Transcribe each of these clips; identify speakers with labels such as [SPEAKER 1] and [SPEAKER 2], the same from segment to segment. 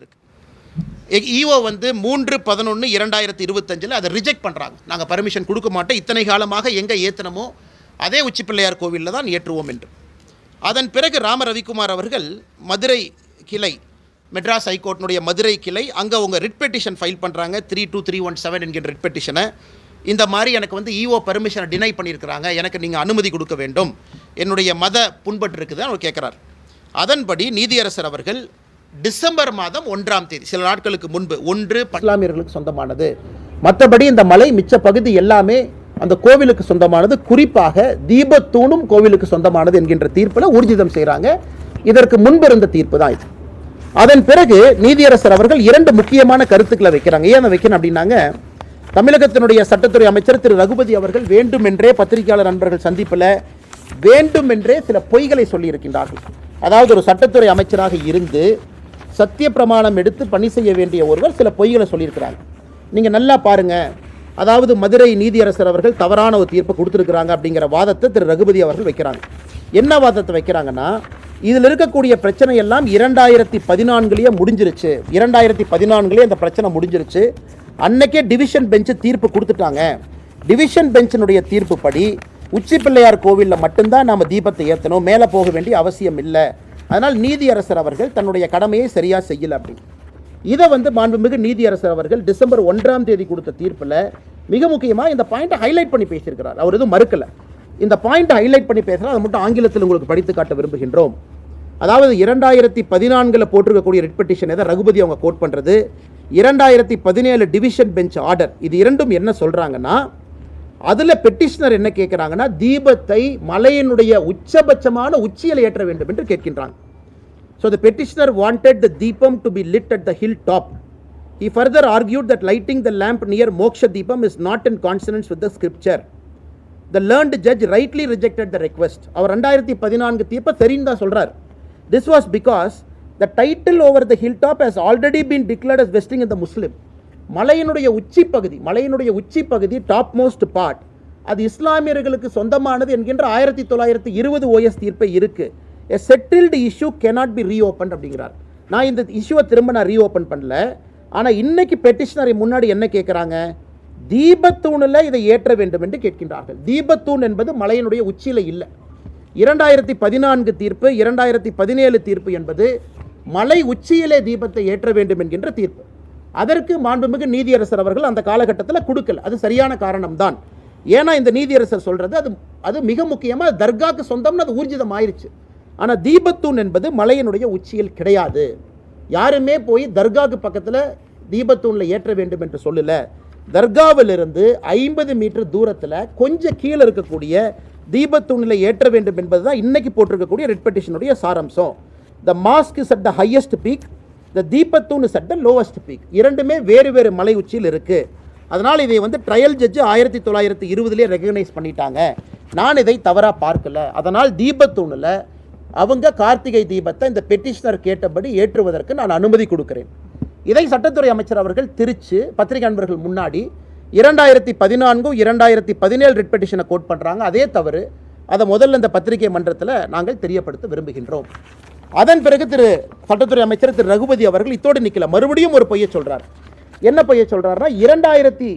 [SPEAKER 1] இருக்கு. இஓ வந்து மூன்று பதினொன்று இரண்டாயிரத்தி இருபத்தஞ்சில் அதை ரிஜெக்ட் பண்ணுறாங்க நாங்கள் பர்மிஷன் கொடுக்க மாட்டோம். இத்தனை காலமாக எங்கே ஏற்றினமோ அதே உச்சிப்பிள்ளையார் கோவிலில் தான் ஏற்றுவோம் என்று. அதன் பிறகு ராம ரவிக்குமார் அவர்கள் மதுரை கிளை மெட்ராஸ் ஹைகோர்ட்டினுடைய மதுரை கிளை அங்கே அவங்க ரிட் பெட்டிஷன் ஃபைல் பண்ணுறாங்க three two three one seven என்கிற ரிட் பெட்டிஷனை இந்த மாதிரி எனக்கு வந்து இஓ பர்மிஷனை டினை பண்ணியிருக்கிறாங்க. எனக்கு நீங்கள் அனுமதி கொடுக்க வேண்டும். என்னுடைய மத புண்பட்டு இருக்குதுன்னு அவர் கேட்குறார். அதன்படி நீதியரசர் அவர்கள் டிசம்பர் மாதம் ஒன்றாம் தேதி சில நாட்களுக்கு முன்பு ஒன்று இஸ்லாமியர்களுக்கு சொந்தமானது. மற்றபடி இந்த மலை மிச்ச பகுதி எல்லாமே அந்த கோவிலுக்கு சொந்தமானது. குறிப்பாக தீபத்தூணும் கோவிலுக்கு சொந்தமானது என்கின்ற தீர்ப்பில் ஊர்ஜிதம் செய்கிறாங்க இதற்கு முன்பு இருந்த தீர்ப்பு தான் இது. அதன் பிறகு நீதியரசர் அவர்கள் இரண்டு முக்கியமான கருத்துக்களை வைக்கிறாங்க. ஏன் வைக்கணும் அப்படின்னாங்க தமிழகத்தினுடைய சட்டத்துறை அமைச்சர் திரு. ரகுபதி அவர்கள் வேண்டுமென்றே பத்திரிகையாளர் நண்பர்கள் சந்திப்பில் வேண்டுமென்றே சில பொய்களை சொல்லியிருக்கின்றார்கள். அதாவது ஒரு சட்டத்துறை அமைச்சராக இருந்து சத்திய பிரமாணம் எடுத்து பணி செய்ய வேண்டிய ஒருவர் சில பொய்களை சொல்லியிருக்கிறாங்க நீங்கள் நல்லா பாருங்க. அதாவது மதுரை நீதியரசர் அவர்கள் தவறான ஒரு தீர்ப்பு கொடுத்துருக்குறாங்க அப்படிங்கிற வாதத்தை திரு ரகுபதி அவர்கள் வைக்கிறாங்க. என்ன வாதத்தை வைக்கிறாங்கன்னா இதில் இருக்கக்கூடிய பிரச்சனை எல்லாம் இரண்டாயிரத்தி பதினான்குலேயே முடிஞ்சிருச்சு. இரண்டாயிரத்தி பதினான்குலேயே அந்த பிரச்சனை முடிஞ்சிருச்சு. அன்னைக்கே டிவிஷன் பெஞ்சு தீர்ப்பு கொடுத்துட்டாங்க. டிவிஷன் பெஞ்சினுடைய தீர்ப்புப்படி உச்சி பிள்ளையார் கோவிலில் மட்டும்தான் நாம் தீபத்தை ஏற்றணும் மேலே போக வேண்டிய அவசியம் இல்லை. அதனால் நீதியரசர் அவர்கள் தன்னுடைய கடமையை சரியாக செய்யல அப்படி. இதை வந்து மாண்புமிகு நீதியரசர் அவர்கள் டிசம்பர் ஒன்றாம் தேதி கொடுத்த தீர்ப்பில் மிக முக்கியமாக இந்த பாயிண்ட்டை ஹைலைட் பண்ணி பேசியிருக்கிறார். அவர் எதுவும் மறுக்கலை. இந்த பாயிண்ட்டை ஹைலைட் பண்ணி பேசுகிறார் அதை மட்டும் ஆங்கிலத்தில் உங்களுக்கு படித்து காட்ட விரும்புகின்றோம். அதாவது இரண்டாயிரத்தி பதினான்கில் போட்டிருக்கக்கூடிய ரிட் பெட்டிஷன் எதை ரகுபதி அவங்க கோட் பண்ணுறது இரண்டாயிரத்தி பதினேழு டிவிஷன் பெஞ்ச் ஆர்டர் இது இரண்டும் என்ன சொல்கிறாங்கன்னா அதில் பெட்டிஷனர் என்ன கேட்குறாங்கன்னா தீபத்தை மலையினுடைய உச்சபட்சமான உச்சியில் ஏற்ற வேண்டும் என்று கேட்கின்றாங்க. So petitioner petitioner the deepam deepam to be lit at the hilltop. He further argued that lighting the lamp near moksha deepam is not in consonance with the scripture. The learned judge rightly rejected the request அவர் ரெண்டாயிரத்தி பதினான்கு தீர்ப்பை தெரியும் தான் சொல்கிறார் this was because the title over the hill top has already been declared as vesting in the Muslim மலையினுடைய உச்சி பகுதி மலையினுடைய உச்சி பகுதி டாப் மோஸ்ட் பார்ட் அது இஸ்லாமியர்களுக்கு சொந்தமானது என்கின்ற ஆயிரத்தி தொள்ளாயிரத்தி இருபது ஓஎஸ் தீர்ப்பை இருக்குது a settled issue cannot be reopen அப்படிங்கிறார். நான் இந்த இஷ்யூவை திரும்ப நான் ரீஓப்பன் பண்ணல. ஆனால் இன்னைக்கு பெட்டிஷனரை முன்னாடி என்ன கேட்குறாங்க தீபத்தூணில் இதை ஏற்ற வேண்டும் என்று கேட்கின்றார்கள். தீபத்தூண் என்பது மலையினுடைய உச்சியில் இல்லை. இரண்டாயிரத்தி பதினான்கு தீர்ப்பு இரண்டாயிரத்தி பதினேழு தீர்ப்பு என்பது மலை உச்சியிலே தீபத்தை ஏற்ற வேண்டும் என்கின்ற தீர்ப்பு. அதற்கு மாண்புமிகு நீதியரசர் அவர்கள் அந்த காலகட்டத்தில் கொடுக்கல. அது சரியான காரணம்தான். ஏன்னா இந்த நீதியரசர் சொல்கிறது அது அது மிக முக்கியமாக தர்காக்கு சொந்தம்னு அது ஊர்ஜிதம் ஆயிடுச்சு ஆனால் தீபத்தூண் என்பது மலையினுடைய உச்சியில் கிடையாது. யாருமே போய் தர்காவுக்கு பக்கத்தில் தீபத்தூணில் ஏற்ற வேண்டும் என்று சொல்லலை. தர்காவிலிருந்து ஐம்பது மீட்டர் தூரத்தில் கொஞ்சம் கீழே இருக்கக்கூடிய தீபத்தூணில் ஏற்ற வேண்டும் என்பது தான் இன்றைக்கி போட்டிருக்கக்கூடிய ரெட் பெட்டிஷனுடைய சாராம்சம். The mosque is at the highest peak the deepathoon is at the lowest peak இரண்டுமே வேறு வேறு மலை உச்சியில் இருக்குது அதனால் இதை வந்து ட்ரையல் ஜட்ஜு ஆயிரத்தி தொள்ளாயிரத்தி இருபதுலேயே ரெகக்னைஸ் பண்ணிட்டாங்க. நான் இதை தவறாக பார்க்கல. அதனால் தீபத்தூணில் அவங்க கார்த்திகை தீபத்தை இந்த பெட்டிஷனர் கேட்டபடி ஏற்றுவதற்கு நான் அனுமதி கொடுக்கிறேன். இதை சட்டத்துறை அமைச்சர் அவர்கள் திருச்சு பத்திரிகை நண்பர்கள் முன்னாடி இரண்டாயிரத்தி பதினான்கும் இரண்டாயிரத்தி பதினேழு ரிட் பெட்டிஷனை கோட் பண்ணுறாங்க அதே தவறு. அதை முதல்ல இந்த பத்திரிகை மன்றத்தில் நாங்கள் தெரியப்படுத்த விரும்புகின்றோம். அதன் பிறகு திரு சட்டத்துறை அமைச்சர் திரு ரகுபதி அவர்கள் இத்தோடு நிற்கல மறுபடியும் ஒரு பொய்யை சொல்கிறார் என்ன பொய்யை சொல்கிறாருன்னா இரண்டாயிரத்தி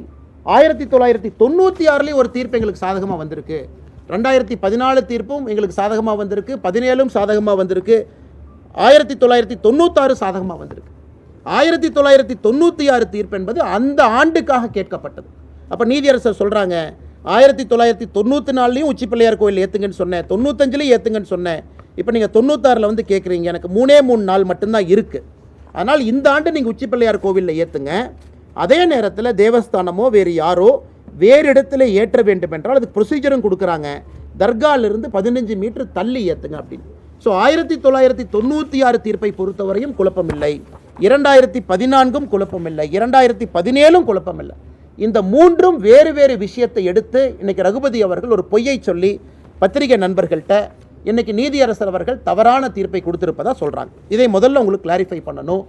[SPEAKER 1] ஆயிரத்தி தொள்ளாயிரத்தி தொண்ணூற்றி ஆறுலேயும் ஒரு தீர்ப்பு எங்களுக்கு சாதகமாக வந்திருக்கு. ரெண்டாயிரத்தி பதினாலு தீர்ப்பும் எங்களுக்கு சாதகமாக வந்திருக்கு. பதினேழும் சாதகமாக வந்திருக்கு. ஆயிரத்தி தொள்ளாயிரத்தி தொண்ணூத்தாறு சாதகமாக வந்திருக்கு. ஆயிரத்தி தொள்ளாயிரத்தி தொண்ணூற்றி ஆறு தீர்ப்பு என்பது அந்த ஆண்டுக்காக கேட்கப்பட்டது. அப்போ நீதியரசர் சொல்கிறாங்க ஆயிரத்தி தொள்ளாயிரத்தி தொண்ணூற்றி நாலுலையும் உச்சிப்பிள்ளையார் கோயில் ஏற்றுங்கன்னு சொன்னேன். தொண்ணூத்தஞ்சுலையும் ஏற்றுங்கன்னு சொன்னேன். இப்போ நீங்கள் தொண்ணூத்தாறில் வந்து கேட்குறீங்க எனக்கு மூணே மூணு நாள் மட்டும்தான் இருக்குது அதனால் இந்த ஆண்டு நீங்கள் உச்சிப்பிள்ளையார் கோவிலில் ஏற்றுங்க அதே நேரத்தில் தேவஸ்தானமோ வேறு யாரோ வேறு இடத்துல ஏற்ற வேண்டும் என்றால் அதுக்கு ப்ரொசீஜரும் கொடுக்குறாங்க. தர்காலிருந்து பதினஞ்சு மீட்டர் தள்ளி ஏற்றுங்க அப்படின்னு. ஸோ ஆயிரத்தி தொள்ளாயிரத்தி தொண்ணூற்றி ஆறு தீர்ப்பை பொறுத்தவரையும் குழப்பமில்லை. இரண்டாயிரத்தி பதினான்கும் குழப்பமில்லை. இரண்டாயிரத்தி பதினேழும் குழப்பமில்லை. இந்த மூன்றும் வேறு வேறு விஷயத்தை எடுத்து இன்னைக்கு ரகுபதி அவர்கள் ஒரு பொய்யை சொல்லி பத்திரிகை நண்பர்கள்ட்ட இன்னைக்கு நீதியரசர் அவர்கள் தவறான தீர்ப்பை கொடுத்திருப்பதா சொல்கிறாங்க இதை முதல்ல உங்களுக்கு கிளாரிஃபை பண்ணணும்.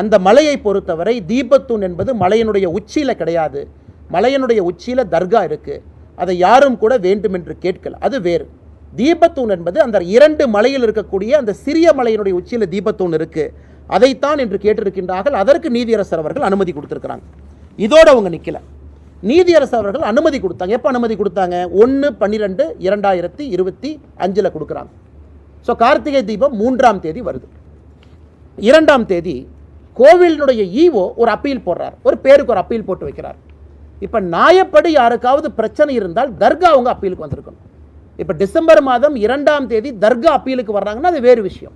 [SPEAKER 1] அந்த மலையை பொறுத்தவரை தீபத்தூண் என்பது மலையினுடைய உச்சியில கிடையாது. மலையனுடைய உச்சியில் தர்கா இருக்குது அதை யாரும் கூட வேண்டுமென்று கேட்கல. அது வேறு. தீபத்தூண் என்பது அந்த இரண்டு மலையில் இருக்கக்கூடிய அந்த சிறிய மலையினுடைய உச்சியில் தீபத்தூண் இருக்குது அதைத்தான் என்று கேட்டிருக்கின்றார்கள். அதற்கு நீதியரசர் அவர்கள் அனுமதி கொடுத்துருக்குறாங்க. இதோட அவங்க நிற்கல நீதியரசர் அவர்கள் அனுமதி கொடுத்தாங்க. எப்போ அனுமதி கொடுத்தாங்க? ஒன்று பன்னிரெண்டு இரண்டாயிரத்தி இருபத்தி அஞ்சில் கொடுக்குறாங்க. ஸோ கார்த்திகை தீபம் மூன்றாம் தேதி வருது. இரண்டாம் தேதி கோவிலினுடைய ஈவோ ஒரு அப்பீல் போடுறார். ஒரு பேருக்கு ஒரு அப்பீல் போட்டு வைக்கிறார். இப்போ நாயப்படி யாருக்காவது பிரச்சனை இருந்தால் தர்கா அவங்க அப்பீலுக்கு வந்திருக்கணும். இப்போ டிசம்பர் மாதம் இரண்டாம் தேதி தர்கா அப்பீலுக்கு வர்றாங்கன்னா அது வேறு விஷயம்.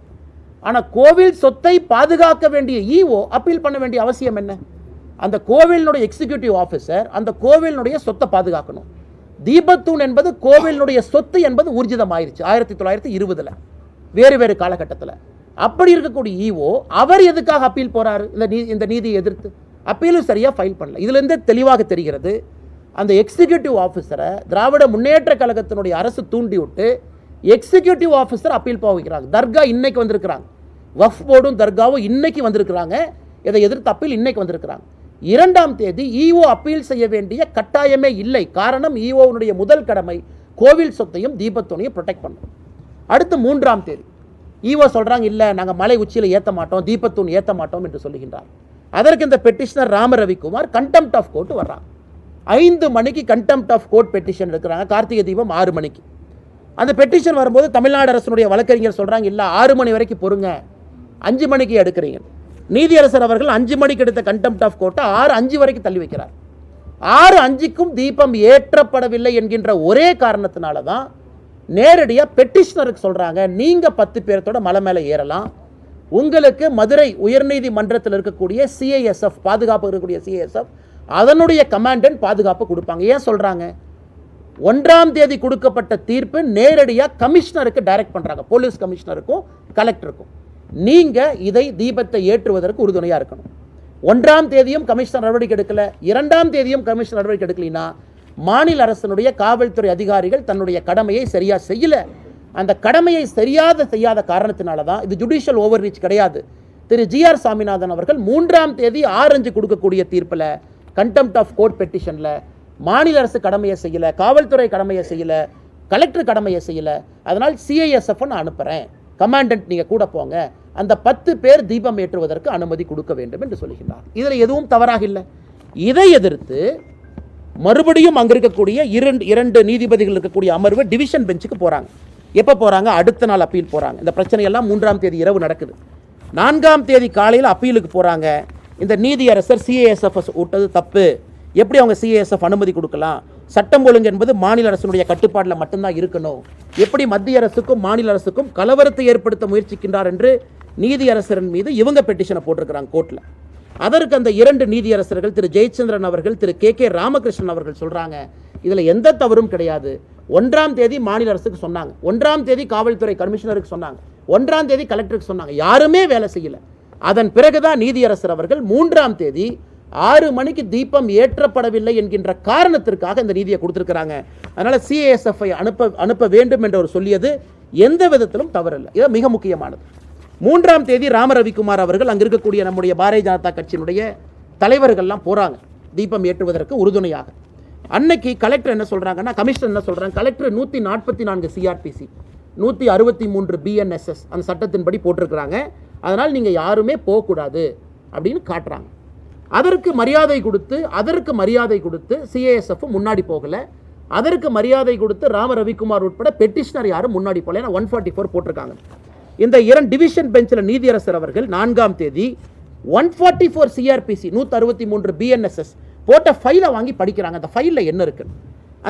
[SPEAKER 1] ஆனால் கோவில் சொத்தை பாதுகாக்க வேண்டிய இஓ அப்பீல் பண்ண வேண்டிய அவசியம் என்ன? அந்த கோவிலினுடைய எக்ஸிக்யூட்டிவ் ஆஃபீஸர் அந்த கோவிலினுடைய சொத்தை பாதுகாக்கணும். தீபத்தூண் என்பது கோவிலினுடைய சொத்து என்பது ஊர்ஜிதம் ஆயிடுச்சு ஆயிரத்தி தொள்ளாயிரத்தி இருபதில் வேறு வேறு காலகட்டத்தில். அப்படி இருக்கக்கூடிய இஓ அவர் எதுக்காக அப்பீல் போறாரு? இந்த நீ இந்த நீதியை எதிர்த்து. அப்பீலும் சரியாக ஃபைல் பண்ணல. இதுலேருந்து தெளிவாக தெரிகிறது அந்த எக்ஸிக்யூட்டிவ் ஆஃபீஸரை திராவிட முன்னேற்ற கழகத்தினுடைய அரசு தூண்டி விட்டு எக்ஸிக்யூட்டிவ் ஆஃபீஸர் அப்பீல் போக வைக்கிறாங்க. தர்கா இன்னைக்கு வந்திருக்கிறாங்க. வஃப் போர்டும் தர்காவும் இன்னைக்கு வந்திருக்கிறாங்க. இதை எதிர்த்து அப்பீல் இன்னைக்கு வந்திருக்கிறாங்க. இரண்டாம் தேதி ஈஓ அப்பீல் செய்ய வேண்டிய கட்டாயமே இல்லை. காரணம் e ஈஓனுடைய முதல் கடமை கோவில் சொத்தையும் தீபத்தோனையும் ப்ரொடெக்ட் பண்ணணும். அடுத்து மூன்றாம் தேதி. ஈஓ சொல்கிறாங்க இல்லை நாங்கள் மலை உச்சியில் ஏற்ற மாட்டோம் தீபத்தூண் ஏற்ற மாட்டோம் என்று சொல்லுகின்றார். அதற்கு இந்த petitioner Rama Ravikumar contempt of court வர்றாங்க ஐந்து மணிக்கு கண்டெம்ட் ஆஃப் கோர்ட் பெட்டிஷன் எடுக்கிறாங்க கார்த்திகை தீபம் ஆறு மணிக்கு. அந்த பெட்டிஷன் வரும்போது தமிழ்நாடு அரசனுடைய வழக்கறிஞர் சொல்கிறாங்க இல்லை ஆறு மணி வரைக்கும் பொறுங்க. அஞ்சு மணிக்கு எடுக்கிறீங்க. நீதியரசர் அவர்கள் அஞ்சு மணிக்கு எடுத்த கண்டெம்ட் ஆஃப் கோர்ட்டை ஆறு அஞ்சு வரைக்கும் தள்ளி வைக்கிறார். ஆறு அஞ்சுக்கும் தீபம் ஏற்றப்படவில்லை என்கின்ற ஒரே காரணத்தினால தான் நேரடியாக பெட்டிஷனருக்கு சொல்கிறாங்க நீங்கள் பத்து பேர்த்தோட மலை மேலே ஏறலாம். உங்களுக்கு மதுரை உயர்நீதிமன்றத்தில் இருக்கக்கூடிய சிஐஎஸ்எஃப் பாதுகாப்பு இருக்கக்கூடிய சிஐஎஸ்எஃப் அதனுடைய கமாண்டன்ட் பாதுகாப்பு கொடுப்பாங்க. ஏன் சொல்கிறாங்க ஒன்றாம் தேதி கொடுக்கப்பட்ட தீர்ப்பு நேரடியாக கமிஷனருக்கு டைரக்ட் பண்ணுறாங்க போலீஸ் கமிஷனருக்கும் கலெக்டருக்கும் நீங்கள் இதை தீபத்தை ஏற்றுவதற்கு உறுதுணையாக இருக்கணும். ஒன்றாம் தேதியும் கமிஷனர் நடவடிக்கை எடுக்கல. இரண்டாம் தேதியும் கமிஷனர் நடவடிக்கை எடுக்கலைன்னா மாநில அரசனுடைய காவல்துறை அதிகாரிகள் தன்னுடைய கடமையை சரியாக செய்யலை. அந்த கடமையை சரியாத செய்யாத காரணத்தினால தான் இது ஜுடிஷியல் ஓவர் ரீச் கிடையாது. திரு ஜிஆர் சாமிநாதன் அவர்கள் மூன்றாம் தேதி ஆரஞ்சு கொடுக்கக்கூடிய தீர்ப்பில் கண்டெம்ட் ஆஃப் கோர்ட் பெட்டிஷனில் மாநில அரசு கடமையை செய்யலை காவல்துறை கடமையை செய்யல கலெக்டர் கடமையை செய்யல. அதனால் சிஐஎஸ்எஃப் நான் அனுப்புகிறேன் கமாண்டன்ட் நீங்கள் கூட போங்க. அந்த பத்து பேர் தீபம் ஏற்றுவதற்கு அனுமதி கொடுக்க வேண்டும் என்று சொல்லுகிறார் இதில் எதுவும் தவறாக இல்லை. இதை எதிர்த்து மறுபடியும் அங்கே இருக்கக்கூடிய இரண்டு இரண்டு நீதிபதிகள் இருக்கக்கூடிய அமர்வு டிவிஷன் பெஞ்சுக்கு போகிறாங்க எப்போ போகிறாங்க அடுத்த நாள் அப்பீல் போகிறாங்க இந்த பிரச்சனையெல்லாம் மூன்றாம் தேதி இரவு நடக்குது. நான்காம் தேதி காலையில் அப்பீலுக்கு போகிறாங்க இந்த நீதியரசர் சிஏஎஸ்எஃப் விட்டது தப்பு. எப்படி அவங்க சிஏஎஸ்எஃப் அனுமதி கொடுக்கலாம்? சட்டம் ஒழுங்கு என்பது மாநில அரசினுடைய கட்டுப்பாட்டில் மட்டும்தான் இருக்கணும். எப்படி மத்திய அரசுக்கும் மாநில அரசுக்கும் கலவரத்தை ஏற்படுத்த முயற்சிக்கின்றார் என்று நீதியரசரின் மீது இவங்க பெட்டிஷனை போட்டிருக்கிறாங்க கோர்ட்டில் அதற்கு அந்த இரண்டு நீதியரசர்கள் திரு ஜெயச்சந்திரன் அவர்கள் திரு கே கே ராமகிருஷ்ணன் அவர்கள் சொல்கிறாங்க இதில் எந்த தவறும் கிடையாது. ஒன்றாம் தேதி மாநில அரசுக்கு சொன்னாங்க. ஒன்றாம் தேதி காவல்துறை கமிஷனருக்கு சொன்னாங்க. ஒன்றாம் தேதி கலெக்டருக்கு சொன்னாங்க. யாருமே வேலை செய்யல. அதன் பிறகுதான் நீதியரசர் அவர்கள் மூன்றாம் தேதி ஆறு மணிக்கு தீபம் ஏற்றப்படவில்லை என்கின்ற காரணத்திற்காக இந்த நீதியை கொடுத்துருக்குறாங்க. அதனால் சிஏஎஸ்எஃப்ஐ அனுப்ப அனுப்ப வேண்டும் என்று அவர் சொல்லியது எந்த விதத்திலும் தவறில்லை. இது மிக முக்கியமானது. மூன்றாம் தேதி ராம ரவிக்குமார் அவர்கள் அங்கே இருக்கக்கூடிய நம்முடைய பாரதிய ஜனதா கட்சியினுடைய தலைவர்கள்லாம் போகிறாங்க தீபம் ஏற்றுவதற்கு உறுதுணையாக. அன்னைக்கு கலெக்டர் என்ன சொல்கிறாங்கன்னா கமிஷனர் என்ன சொல்கிறாங்க கலெக்டர் நூற்றி நாற்பத்தி நான்கு சிஆர்பிசி நூற்றி அறுபத்தி மூன்று பிஎன்எஸ்எஸ் அந்த சட்டத்தின்படி போட்டிருக்கிறாங்க. அதனால் நீங்கள் யாருமே போகக்கூடாது அப்படின்னு காட்டுறாங்க. அதற்கு மரியாதை கொடுத்து அதற்கு மரியாதை கொடுத்து சிஏஎஸ்எஃப் முன்னாடி போகலை. அதற்கு மரியாதை கொடுத்து ராம ரவிக்குமார் உட்பட பெட்டிஷனர் யாரும் முன்னாடி போகல. ஏன்னா ஒன் ஃபார்ட்டி ஃபோர் போட்டிருக்காங்க. இந்த இரண்டு டிவிஷன் பெஞ்சில் நீதியரசர் அவர்கள் நான்காம் தேதி ஒன் ஃபார்ட்டி ஃபோர் சிஆர்பிசி நூற்றி அறுபத்தி மூன்று பிஎன்எஸ்எஸ் போட்ட ஃபைலை வாங்கி படிக்கிறாங்க. அந்த ஃபைலில் என்ன இருக்கு?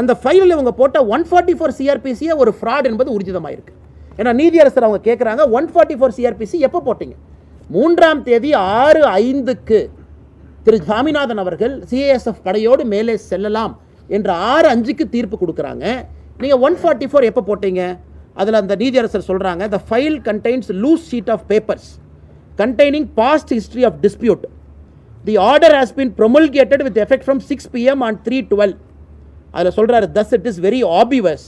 [SPEAKER 1] அந்த ஃபைலில் இவங்க போட்ட ஒன் ஃபார்ட்டி ஃபோர் சிஆர்பிசியே ஒரு ஃப்ராட் என்பது உறுதிதமாயிருக்கு. ஏன்னா நீதியரசர் அவங்க கேட்குறாங்க ஒன் ஃபார்ட்டி ஃபோர் சிஆர்பிசி எப்போ போட்டீங்க? மூன்றாம் தேதி ஆறு ஐந்துக்கு திரு சாமிநாதன் அவர்கள் சிஏஎஸ்எஃப் படையோடு மேலே செல்லலாம் என்ற ஆறு அஞ்சுக்கு தீர்ப்பு கொடுக்குறாங்க. நீங்கள் ஒன் ஃபார்ட்டி ஃபோர் எப்போ போட்டீங்க? அதில் அந்த நீதியரசர் சொல்கிறாங்க the file contains loose sheet of papers containing past history of dispute the order has been promulgated with effect from six PM on three twelve அதில் சொல்கிறாரு thus it is very obvious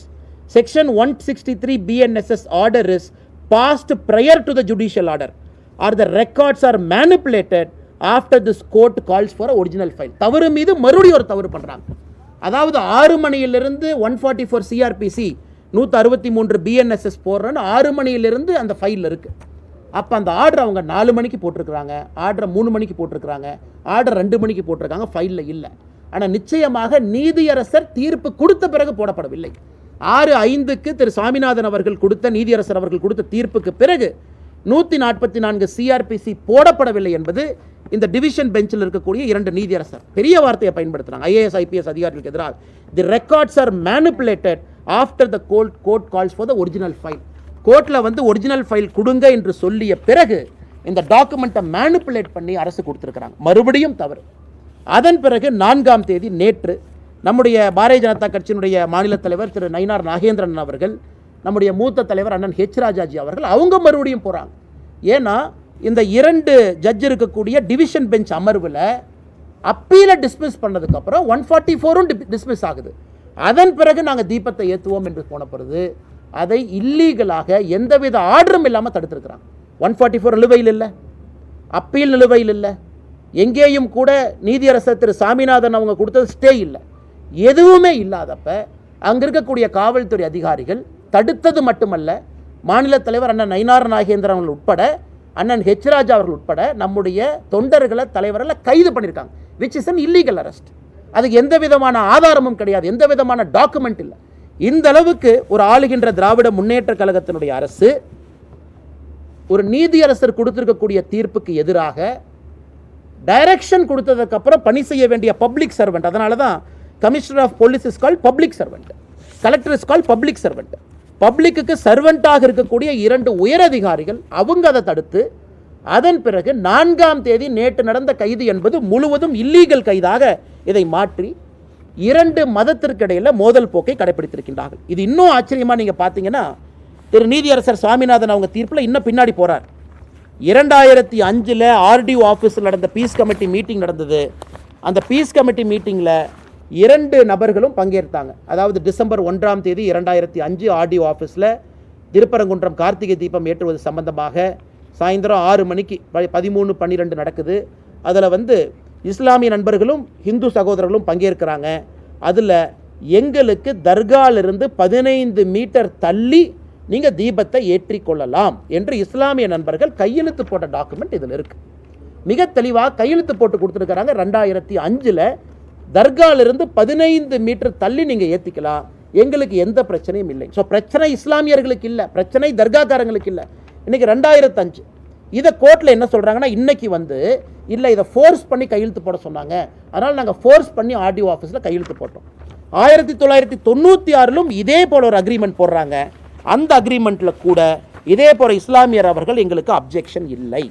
[SPEAKER 1] section one sixty three BNSS order is passed prior to the judicial order or the records are manipulated after this court calls for original file தவறு மீது மறுபடியும் ஒரு தவறு பண்ணுறாங்க அதாவது ஆறு மணியிலிருந்து ஒன் ஃபார்ட்டி ஃபோர் சிஆர்பிசி நூற்றி அறுபத்தி மூன்று பிஎன்எஸ்எஸ் போடுறேன்னு ஆறு மணியிலிருந்து அந்த ஃபைலில் இருக்குது அப்போ அந்த ஆர்டர் அவங்க நாலு மணிக்கு போட்டிருக்கிறாங்க. ஆர்டரை மூணு மணிக்கு போட்டிருக்கிறாங்க. ஆர்டர் ரெண்டு மணிக்கு போட்டிருக்காங்க. ஃபைலில் இல்லை. ஆனால் நிச்சயமாக நீதியரசர் தீர்ப்பு கொடுத்த பிறகு போடப்படவில்லை. ஆறு ஐந்துக்கு திரு சாமிநாதன் அவர்கள் கொடுத்த நீதியரசர் அவர்கள் கொடுத்த தீர்ப்புக்கு பிறகு நூற்றி நாற்பத்தி நான்கு சிஆர்பிசி போடப்படவில்லை என்பது இந்த டிவிஷன் பெஞ்சில் இருக்கக்கூடிய இரண்டு நீதியரசர். பெரிய வார்த்தையை பயன்படுத்துகிறாங்க ஐஏஎஸ் ஐபிஎஸ் அதிகாரிகளுக்கு எதிராக. The records are manipulated after the cold court calls for the original file கோர்ட்டில் வந்து ஒரிஜினல் ஃபைல் கொடுங்க என்று சொல்லிய பிறகு இந்த டாக்குமெண்ட்டை மேனிப்புலேட் பண்ணி அரசு கொடுத்துருக்குறாங்க. மறுபடியும் தவறு. அதன் பிறகு நான்காம் தேதி நேற்று நம்முடைய பாரதிய ஜனதா கட்சியினுடைய மாநில தலைவர் திரு நயினார் நாகேந்திரன் அவர்கள் நம்முடைய மூத்த தலைவர் அண்ணன் ஹெச் ராஜாஜி அவர்கள் அவங்க மறுபடியும் போகிறாங்க ஏன்னா இந்த இரண்டு ஜட்ஜ் இருக்கக்கூடிய டிவிஷன் பெஞ்ச் அமர்வில் அப்பீலை டிஸ்மிஸ் பண்ணதுக்கப்புறம் ஒன் ஃபார்ட்டி ஃபோரும் டிஸ்மிஸ் ஆகுது. அதன் பிறகு நாங்கள் தீபத்தை ஏற்றுவோம் என்று போன பொழுது அதை இல்லீகலாக எந்தவித ஆர்டரும் இல்லாமல் தடுத்திருக்கிறாங்க ஒன் ஃபார்ட்டி ஃபோர் நிலுவையில் இல்லை. அப்பீல் நிலுவையில் இல்லை. எங்கேயும் கூட நீதியரசர் திரு சாமிநாதன் அவங்க கொடுத்தது ஸ்டே இல்லை. எதுவுமே இல்லாதப்ப அங்கே இருக்கக்கூடிய காவல்துறை அதிகாரிகள் தடுத்தது மட்டுமல்ல மாநில தலைவர் அண்ணன் நயினார் நாகேந்திரன் அவர்கள் உட்பட அண்ணன் ஹெச் ராஜா அவர்கள் உட்பட நம்முடைய தொண்டர்களை தலைவரில் கைது பண்ணியிருக்காங்க which is an illegal arrest அதுக்கு எந்த விதமான ஆதாரமும் கிடையாது எந்த விதமான டாக்குமெண்ட் இல்லை. இந்த அளவுக்கு ஒரு ஆளுகின்ற திராவிட முன்னேற்ற கழகத்தினுடைய அரசு ஒரு நீதியரசர் கொடுத்திருக்கக்கூடிய தீர்ப்புக்கு எதிராக டைரக்ஷன் கொடுத்ததுக்கப்புறம் பணி செய்ய வேண்டிய பப்ளிக் சர்வெண்ட் அதனால தான் commissioner of police is call public servant collector is call public servant public சர்வெண்ட்டாக இருக்கக்கூடிய இரண்டு உயரதிகாரிகள் அவங்க அதை தடுத்து அதன் பிறகு நான்காம் தேதி நேற்று நடந்த கைது என்பது முழுவதும் இல்லீகல் கைதாக இதை மாற்றி இரண்டு மதத்திற்கு இடையில் மோதல் போக்கை கடைபிடித்திருக்கின்றார்கள் இது இன்னும் ஆச்சரியமாக நீங்கள் பார்த்தீங்கன்னா திரு நீதியரசர் சுவாமிநாதன் அவங்க தீர்ப்பில் இன்னும் பின்னாடி போகிறார் இரண்டாயிரத்தி அஞ்சில் ஆர்டிஓ ஆஃபீஸில் நடந்த பீஸ் கமிட்டி மீட்டிங் நடந்தது. அந்த பீஸ் கமிட்டி மீட்டிங்கில் இரண்டு நபர்களும் பங்கேற்றாங்க. அதாவது டிசம்பர் ஒன்றாம் தேதி இரண்டாயிரத்தி அஞ்சு ஆர்டிஓ ஆஃபீஸில் திருப்பரங்குன்றம் கார்த்திகை தீபம் ஏற்றுவது சம்பந்தமாக சாயந்தரம் ஆறு மணிக்கு ப- பதிமூணு பன்னிரெண்டு நடக்குது. அதில் வந்து இஸ்லாமிய நண்பர்களும் ஹிந்து சகோதரர்களும் பங்கேற்கிறாங்க. அதில் எங்களுக்கு தர்காலிருந்து பதினைந்து மீட்டர் தள்ளி நீங்கள் தீபத்தை ஏற்றிக்கொள்ளலாம் என்று இஸ்லாமிய நண்பர்கள் கையெழுத்து போட்ட டாக்குமெண்ட் இதில் இருக்குது மிக தெளிவாக கையெழுத்து போட்டு கொடுத்துருக்காங்க ரெண்டாயிரத்தி அஞ்சில் தர்காலிருந்து பதினைந்து மீட்டர் தள்ளி நீங்கள் ஏற்றிக்கலாம் எங்களுக்கு எந்த பிரச்சனையும் இல்லை. ஸோ பிரச்சனை இஸ்லாமியர்களுக்கு இல்லை. பிரச்சனை தர்காக்காரங்களுக்கு இல்லை. இன்றைக்கி ரெண்டாயிரத்து அஞ்சு. இதை கோர்ட்டில் என்ன சொல்கிறாங்கன்னா இன்னைக்கு வந்து இல்லை இதை ஃபோர்ஸ் பண்ணி கையெழுத்து போட சொன்னாங்க. அதனால் நாங்கள் ஃபோர்ஸ் பண்ணி ஆர்டிஓ ஆஃபீஸில் கையெழுத்து போட்டோம். ஆயிரத்தி தொள்ளாயிரத்தி தொண்ணூற்றி ஆறிலும் இதே போல் ஒரு அக்ரிமெண்ட் போடுறாங்க. அந்த அக்ரிமெண்ட்டில் கூட இதே போல் இஸ்லாமியர் அவர்கள் எங்களுக்கு அப்ஜெக்ஷன் இல்லை.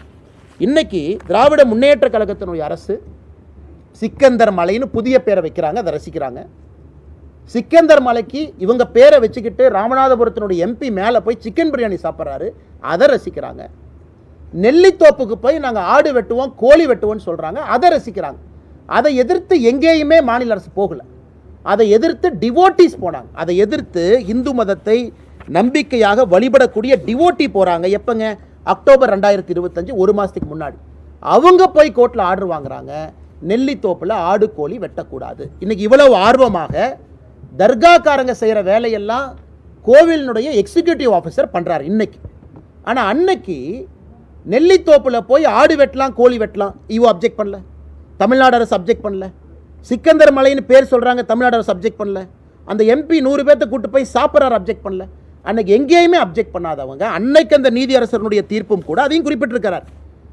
[SPEAKER 1] இன்னைக்கு திராவிட முன்னேற்ற கழகத்தினுடைய அரசு சிக்கந்தர் மலைன்னு புதிய பேரை வைக்கிறாங்க அதை ரசிக்கிறாங்க. சிக்கந்தர் மலைக்கு இவங்க பேரை வச்சுக்கிட்டு ராமநாதபுரத்தினுடைய எம்பி மேலே போய் சிக்கன் பிரியாணி சாப்பிட்றாரு அதை ரசிக்கிறாங்க. நெல்லித்தோப்புக்கு போய் நாங்கள் ஆடு வெட்டுவோம் கோழி வெட்டுவோம்னு சொல்கிறாங்க அதை ரசிக்கிறாங்க. அதை எதிர்த்து எங்கேயுமே மாநில அரசு போகலை. அதை எதிர்த்து டிவோட்டிஸ் போனாங்க. அதை எதிர்த்து இந்து மதத்தை நம்பிக்கையாக வழிபடக்கூடிய டிவோட்டி போகிறாங்க எப்போங்க? அக்டோபர் ரெண்டாயிரத்தி இருபத்தஞ்சு ஒரு மாதத்துக்கு முன்னாடி. அவங்க போய் கோர்ட்டில் ஆர்டர் வாங்குறாங்க. நெல்லித்தோப்பில் ஆடு கோழி வெட்டக்கூடாது. இன்றைக்கி இவ்வளவு ஆர்வமாக தர்காக்காரங்க செய்கிற வேலையெல்லாம் கோவிலினுடைய எக்ஸிக்யூட்டிவ் ஆஃபீஸர் பண்ணுறாரு இன்னைக்கு. ஆனால் அன்னைக்கு நெல்லித்தோப்பில் போய் ஆடு வெட்டலாம் கோழி வெட்டலாம். இவ அப்ஜெக்ட் பண்ணல. தமிழ்நாடு அரசு அப்ஜெக்ட் பண்ணல. சிக்கந்தர் மலைன்னு பேர் சொல்கிறாங்க தமிழ்நாடு அரசு அப்ஜெக்ட் பண்ணல. அந்த எம்பி நூறு பேர்த்த கூட்டு போய் சாப்பிட்றாரு அப்ஜெக்ட் பண்ணல. அன்னைக்கு எங்கேயுமே அப்ஜெக்ட் பண்ணாதவங்க அன்னைக்கு அந்த நீதியரசனுடைய தீர்ப்பும் கூட அதையும் குறிப்பிட்டிருக்கிறார்.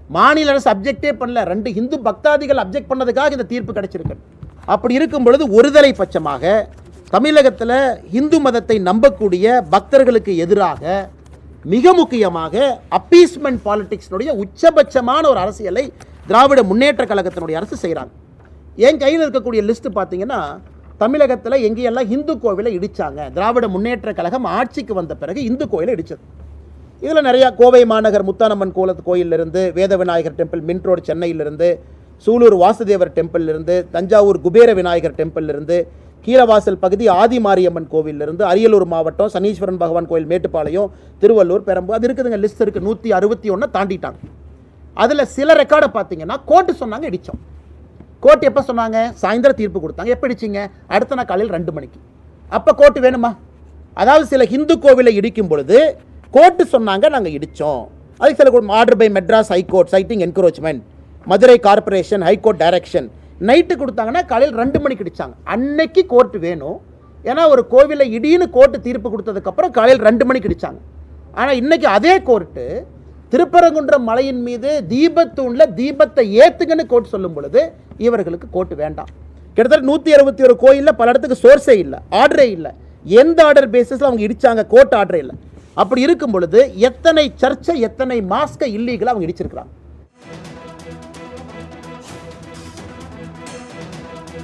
[SPEAKER 1] மாநில அரசு அப்ஜெக்டே பண்ணல. ரெண்டு இந்து பக்தாதிகள் அப்ஜெக்ட் பண்ணதுக்காக இந்த தீர்ப்பு கிடைச்சிருக்கு. அப்படி இருக்கும் பொழுது ஒருதலை பட்சமாக தமிழகத்தில் இந்து மதத்தை நம்பக்கூடிய பக்தர்களுக்கு எதிராக மிக முக்கியமாக அப்பீஸ்மெண்ட் பாலிட்டிக்ஸ்னுடைய உச்சபட்சமான ஒரு அரசியலை திராவிட முன்னேற்ற கழகத்தினுடைய அரசு செய்கிறாங்க. என் கையில் இருக்கக்கூடிய லிஸ்ட்டு பார்த்தீங்கன்னா தமிழகத்தில் எங்கேயெல்லாம் இந்து கோவிலை இடித்தாங்க திராவிட முன்னேற்ற கழகம் ஆட்சிக்கு வந்த பிறகு இந்து கோயிலை இடித்தது இதில் நிறையா கோவை மாநகர் முத்தானம்மன் கோலத்து கோயிலிருந்து வேத விநாயகர் டெம்பிள் மின் ரோடு சென்னையிலிருந்து சூலூர் வாசுதேவர் டெம்பிள்லேருந்து தஞ்சாவூர் குபேர விநாயகர் டெம்பிள்லேருந்து கீழவாசல் பகுதி ஆதி மாரியம்மன் கோவிலிருந்து அரியலூர் மாவட்டம் சனீஸ்வரன் பகவான் கோயில் மேட்டுப்பாளையம் திருவள்ளூர் பெரம்பூர் அது இருக்குதுங்க லிஸ்ட் இருக்குது நூற்றி அறுபத்தி ஒன்று தாண்டிட்டாங்க. அதில் சில ரெக்கார்டை பார்த்தீங்கன்னா கோர்ட்டு சொன்னாங்க இடித்தோம் கோர்ட் எப்போ சொன்னாங்க? சாயந்தரம் தீர்ப்பு கொடுத்தாங்க. எப்போ இடிச்சிங்க? அடுத்த நாள் காலையில் ரெண்டு மணிக்கு. அப்போ கோர்ட்டு வேணுமா? அதாவது சில ஹிந்து கோவிலை இடிக்கும் பொழுது கோர்ட்டு சொன்னாங்க நாங்கள் இடித்தோம் அதுக்கு சில order by Madras high court citing encroachment Madurai corporation high court direction night கொடுத்தாங்கன்னா காலையில் ரெண்டு மணிக்கு அடித்தாங்க அன்னைக்கு கோர்ட் வேணும். ஏன்னா ஒரு கோவிலில் இடின்னு கோர்ட்டு தீர்ப்பு கொடுத்ததுக்கப்புறம் காலையில் ரெண்டு மணிக்கு அடித்தாங்க ஆனால் இன்னைக்கு அதே கோர்ட்டு திருப்பரங்குன்றம் மலையின் மீது தீபத்தூணில் தீபத்தை ஏற்றுங்கன்னு கோர்ட் சொல்லும் பொழுது இவர்களுக்கு கோர்ட் வேண்டாம். கிட்டத்தட்ட நூற்றி அறுபத்தி ஒரு கோயிலில் பல இடத்துக்கு சோர்ஸே இல்லை ஆர்டரே இல்லை. எந்த ஆர்டர் பேசிஸில் அவங்க இடித்தாங்க கோர்ட் ஆர்டரே இல்லை. அப்படி இருக்கும் பொழுது எத்தனை சர்ச்சை எத்தனை மாஸ்கை இல்லீகலாக அவங்க இடிச்சிருக்கிறாங்க.